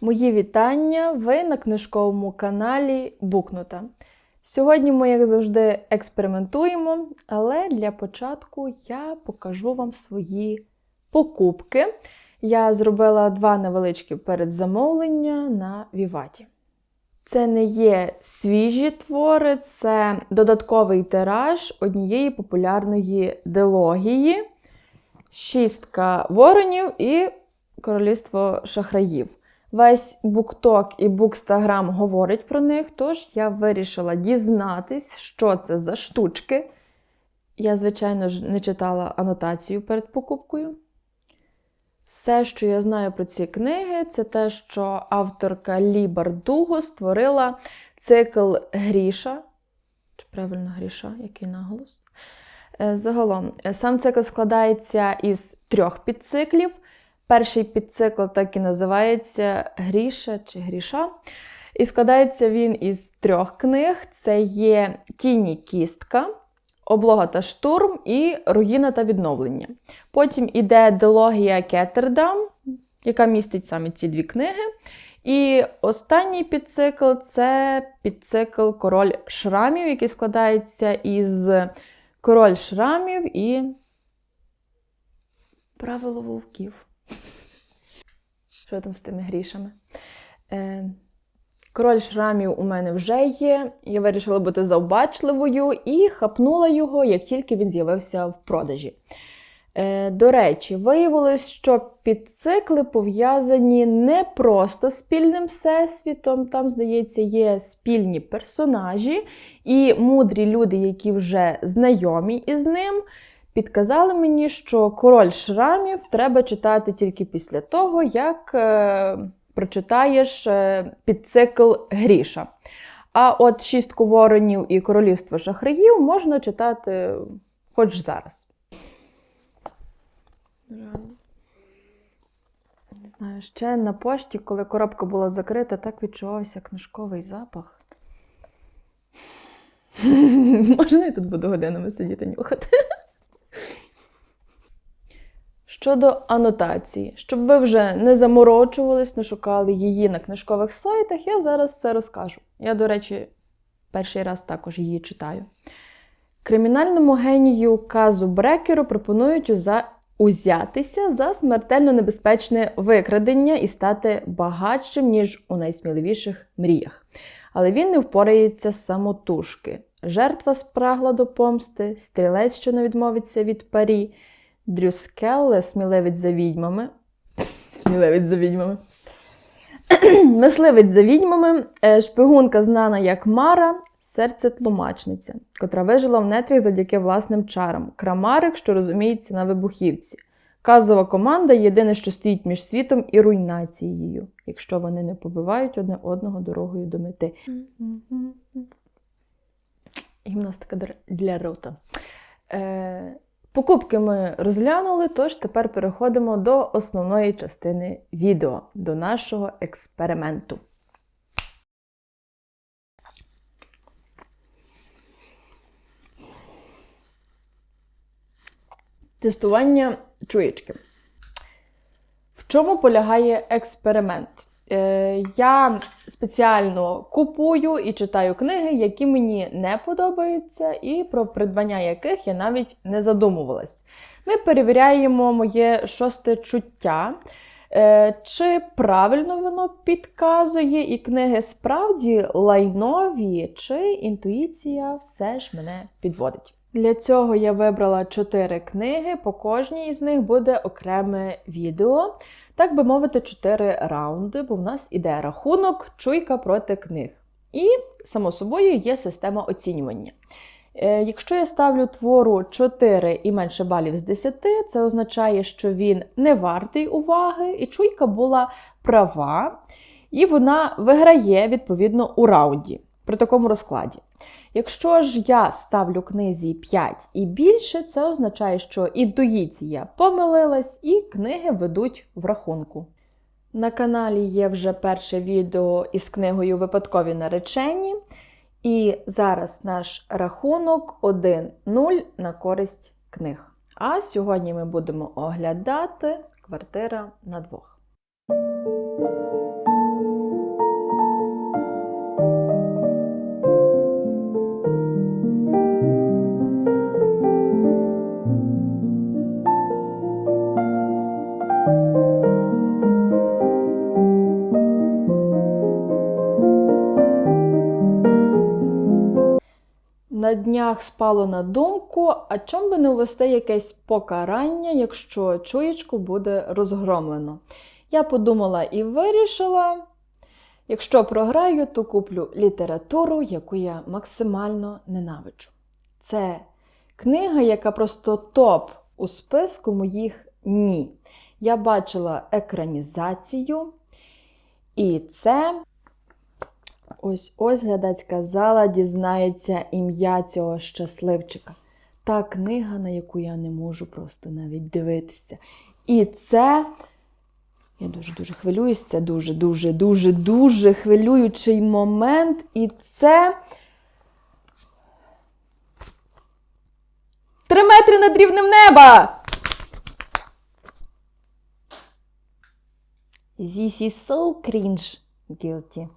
Мої вітання! Ви на книжковому каналі Букнута. Сьогодні ми, як завжди, експериментуємо, але для початку я покажу вам свої покупки. Я зробила два невеличкі передзамовлення на Віваті. Це не є свіжі твори, це додатковий тираж однієї популярної дилогії, шістка воронів і королівство шахраїв. Весь букток і букстаграм говорить про них, тож я вирішила дізнатись, що це за штучки. Я, звичайно ж, не читала анотацію перед покупкою. Все, що я знаю про ці книги, це те, що авторка Лі Бардуго створила цикл Гріша. Чи правильно Гріша? Який наголос? Е, Загалом, сам цикл складається із трьох підциклів. Перший підцикл так і називається Гріша чи Гріша. І складається він із трьох книг: це є Тіні кістка, Облога та штурм і Руїна та відновлення. Потім іде дилогія Кеттердам, яка містить саме ці дві книги. І останній підцикл це підцикл Король шрамів, який складається із Король шрамів і Правило вовків. Що там з тими грішами? Е, Король шрамів у мене вже є. Я вирішила бути завбачливою і хапнула його, як тільки він з'явився в продажі. Е, До речі, виявилось, що підцикли пов'язані не просто спільним всесвітом, там, здається, є спільні персонажі, і мудрі люди, які вже знайомі із ним, підказали мені, що король шрамів треба читати тільки після того, як е, прочитаєш е, підцикл Гріша. А от шістку воронів і королівство шахраїв можна читати хоч зараз. Не знаю, ще на пошті, коли коробка була закрита, так відчувався книжковий запах. Можна я тут буду годинами сидіти нюхати? Щодо анотації, щоб ви вже не заморочувались, не шукали її на книжкових сайтах, я зараз все розкажу. Я, до речі, перший раз також її читаю. Кримінальному генію Казу Брекеру пропонують узятися за смертельно небезпечне викрадення і стати багатшим, ніж у найсміливіших мріях. Але він не впорається самотужки. Жертва спрагла до помсти, стрілець, що не відмовиться від парі, Дрюскелле, сміливець за відьмами. Сміливець за відьмами. Мисливець за відьмами, е, шпигунка, знана як Мара, серце тлумачниця, котра вижила в нетрях завдяки власним чарам. Крамарик, що розуміється на вибухівці. Казова команда єдине, що стоїть між світом і руйнацією, якщо вони не побивають одне одного дорогою до мети. Гімнастика для- для рота. Е, покупки ми розглянули, тож тепер переходимо до основної частини відео, до нашого експерименту. Тестування чуєчки. В чому полягає експеримент? Е, я спеціально купую і читаю книги, які мені не подобаються, і про придбання яких я навіть не задумувалась. Ми перевіряємо моє шосте чуття, е, чи правильно воно підказує, і книги справді лайнові, чи інтуїція все ж мене підводить. Для цього я вибрала чотири книги, по кожній із них буде окреме відео. Так би мовити, чотири раунди, бо в нас іде рахунок, чуйка проти книг. І, само собою, є система оцінювання. Е, Якщо я ставлю твору 4 і менше балів з 10, це означає, що він не вартий уваги, і чуйка була права, і вона виграє відповідно у раунді при такому розкладі. Якщо ж я ставлю книзі 5 і більше, це означає, що інтуїція помилилась і книги ведуть в рахунку. На каналі є вже перше відео із книгою Випадкові наречені. І зараз наш рахунок 1-0 на користь книг. А сьогодні ми будемо оглядати квартира на двох. На днях спало на думку, а чом би не ввести якесь покарання, якщо чуєчку буде розгромлено. Я подумала і вирішила, якщо програю, то куплю літературу, яку я максимально ненавиджу. Це книга, яка просто топ у списку моїх ні. Я бачила екранізацію, і це ось ось глядацька зала дізнається ім'я цього щасливчика. Та книга, на яку я не можу просто навіть дивитися. І це. Я дуже-дуже хвилююсь, це дуже-дуже, дуже, дуже хвилюючий момент. І це. Три метри над рівнем неба! This is so cringe. Guilty.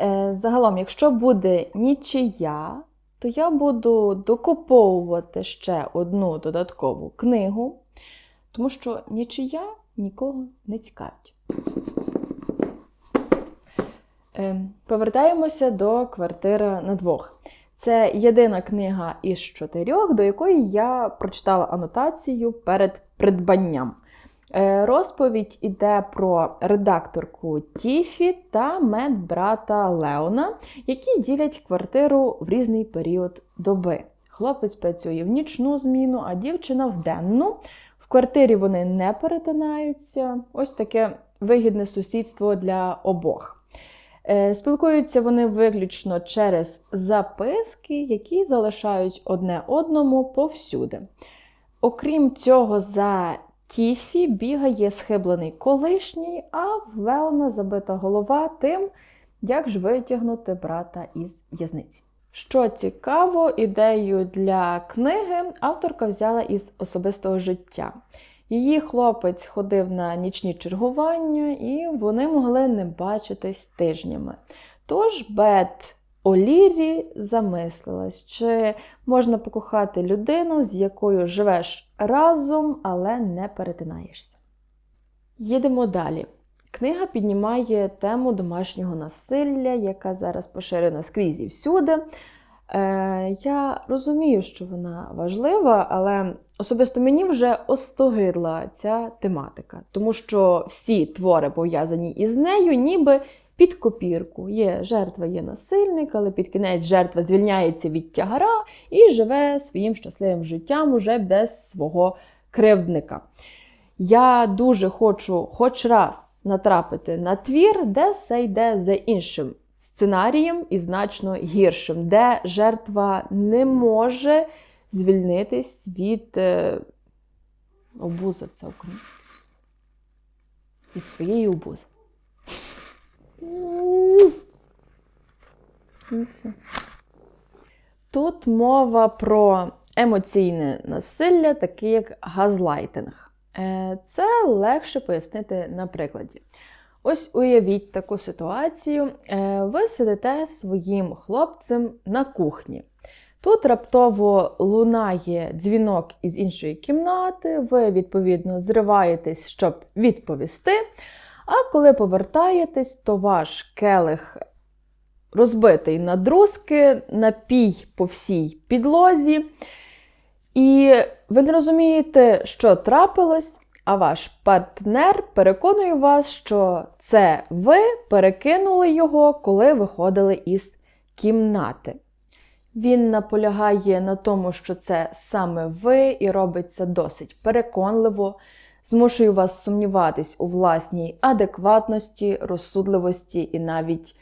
Е, загалом, якщо буде нічия, то я буду докуповувати ще одну додаткову книгу, тому що нічия нікого не цікавить. Е, повертаємося до квартири на двох. Це єдина книга із чотирьох, до якої я прочитала анотацію перед придбанням. Е, Розповідь іде про редакторку Тіфі та медбрата Леона, які ділять квартиру в різний період доби. Хлопець працює в нічну зміну, а дівчина в денну. В квартирі вони не перетинаються. Ось таке вигідне сусідство для обох. Е, Спілкуються вони виключно через записки, які залишають одне одному повсюди. Окрім цього, за Тіфі бігає схиблений колишній, а в Леона забита голова тим, як ж витягнути брата із в'язниці. Що цікаво, ідею для книги авторка взяла із особистого життя. Її хлопець ходив на нічні чергування, і вони могли не бачитись тижнями. Тож Бет Олірі замислилась, чи можна покохати людину, з якою живеш разом, але не перетинаєшся. Їдемо далі. Книга піднімає тему домашнього насилля, яка зараз поширена скрізь і всюди. Е, Я розумію, що вона важлива, але особисто мені вже остогидла ця тематика, тому що всі твори, пов'язані із нею, ніби під копірку. Є жертва, є насильник, але під кінець жертва звільняється від тягара і живе своїм щасливим життям уже без свого кривдника. Я дуже хочу хоч раз натрапити на твір, де все йде за іншим сценарієм і значно гіршим, де жертва не може звільнитись від е, обузи це українське. Від своєї обузи. Тут мова про емоційне насилля, таке як газлайтинг. Е, Це легше пояснити на прикладі. Ось уявіть таку ситуацію. Е, Ви сидите своїм хлопцем на кухні. Тут раптово лунає дзвінок із іншої кімнати, ви, відповідно, зриваєтесь, щоб відповісти. А коли повертаєтесь, то ваш келих розбитий на друзки, напій по всій підлозі. І ви не розумієте, що трапилось, а ваш партнер переконує вас, що це ви перекинули його, коли виходили із кімнати. Він наполягає на тому, що це саме ви, і робить це досить переконливо, змушує вас сумніватись у власній адекватності, розсудливості і навіть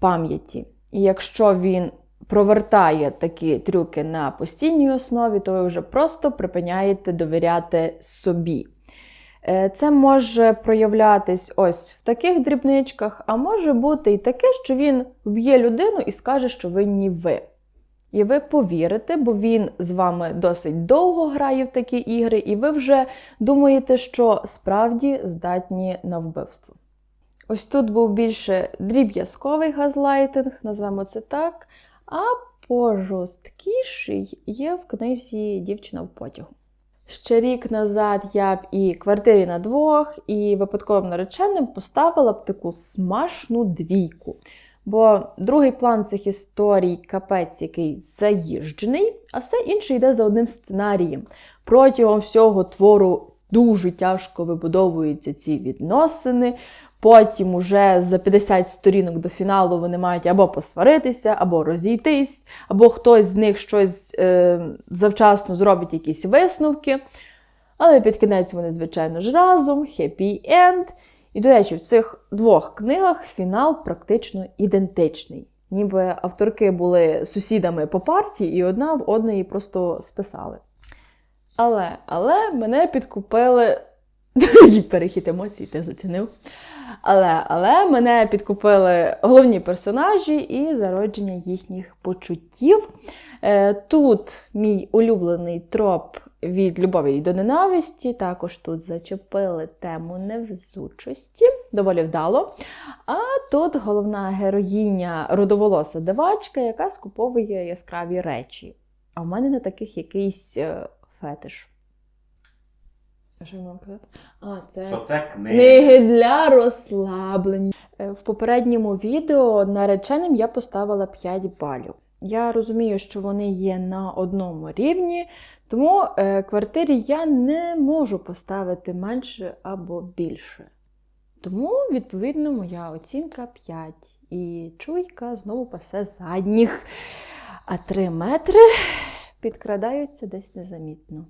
пам'яті. І якщо він провертає такі трюки на постійній основі, то ви вже просто припиняєте довіряти собі. Е, Це може проявлятись ось в таких дрібничках, а може бути і таке, що він вб'є людину і скаже, що винні ви. І ви повірите, бо він з вами досить довго грає в такі ігри, і ви вже думаєте, що справді здатні на вбивство. Ось тут був більше дріб'язковий газлайтинг, назвемо це так, а пожорсткіший є в книзі Дівчина в потягу. Ще рік назад я б і квартирі на двох, і випадковим нареченим поставила б таку смашну двійку. Бо другий план цих історій капець, який заїжджений, а все інше йде за одним сценарієм. Протягом всього твору дуже тяжко вибудовуються ці відносини. Потім уже за 50 сторінок до фіналу вони мають або посваритися, або розійтись, або хтось з них щось е, завчасно зробить якісь висновки. Але під кінець вони, звичайно ж, разом, happy end. І, до речі, в цих двох книгах фінал практично ідентичний. Ніби авторки були сусідами по партії, і одна в одної просто списали. Але, але мене підкупили. Перехід емоцій, ти зацінив. Але, але мене підкупили головні персонажі і зародження їхніх почуттів. Е, Тут мій улюблений троп від любові до ненависті. Також тут зачепили тему невзучості, доволі вдало. А тут головна героїня родоволоса дивачка, яка скуповує яскраві речі. А в мене на таких якийсь е, фетиш. А Що я вам казати? А, це Що це книга? книги для розслаблення. Е, В попередньому відео нареченим я поставила 5 балів. Я розумію, що вони є на одному рівні, тому е, квартирі я не можу поставити менше або більше. Тому, відповідно, моя оцінка 5. І чуйка знову пасе задніх. А 3 метри підкрадаються десь незамітно.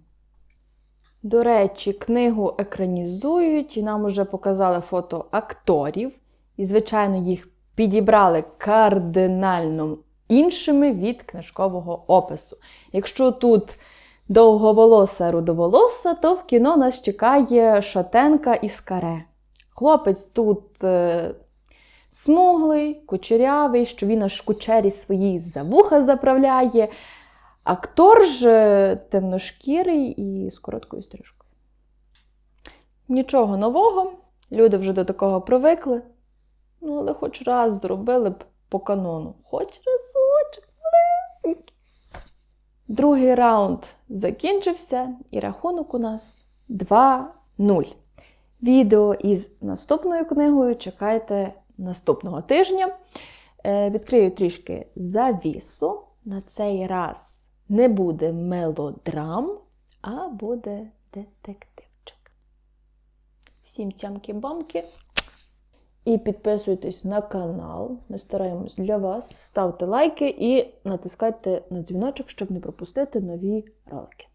До речі, книгу екранізують, і нам вже показали фото акторів. І, звичайно, їх підібрали кардинально іншими від книжкового опису. Якщо тут довговолоса рудоволоса, то в кіно нас чекає шатенка із каре. Хлопець тут е, смуглий, кучерявий, що він аж кучері свої за вуха заправляє. Актор ж е, темношкірий і з короткою стрижкою. Нічого нового, люди вже до такого привикли. Ну, але хоч раз зробили б по канону. Хоч разочок, малесенький. Другий раунд закінчився, і рахунок у нас 2-0. Відео із наступною книгою чекайте наступного тижня. Е, Відкрию трішки завісу. На цей раз не буде мелодрам, а буде детективчик. Всім цямки-бамки. І підписуйтесь на канал. Ми стараємось для вас. Ставте лайки і натискайте на дзвіночок, щоб не пропустити нові ролики.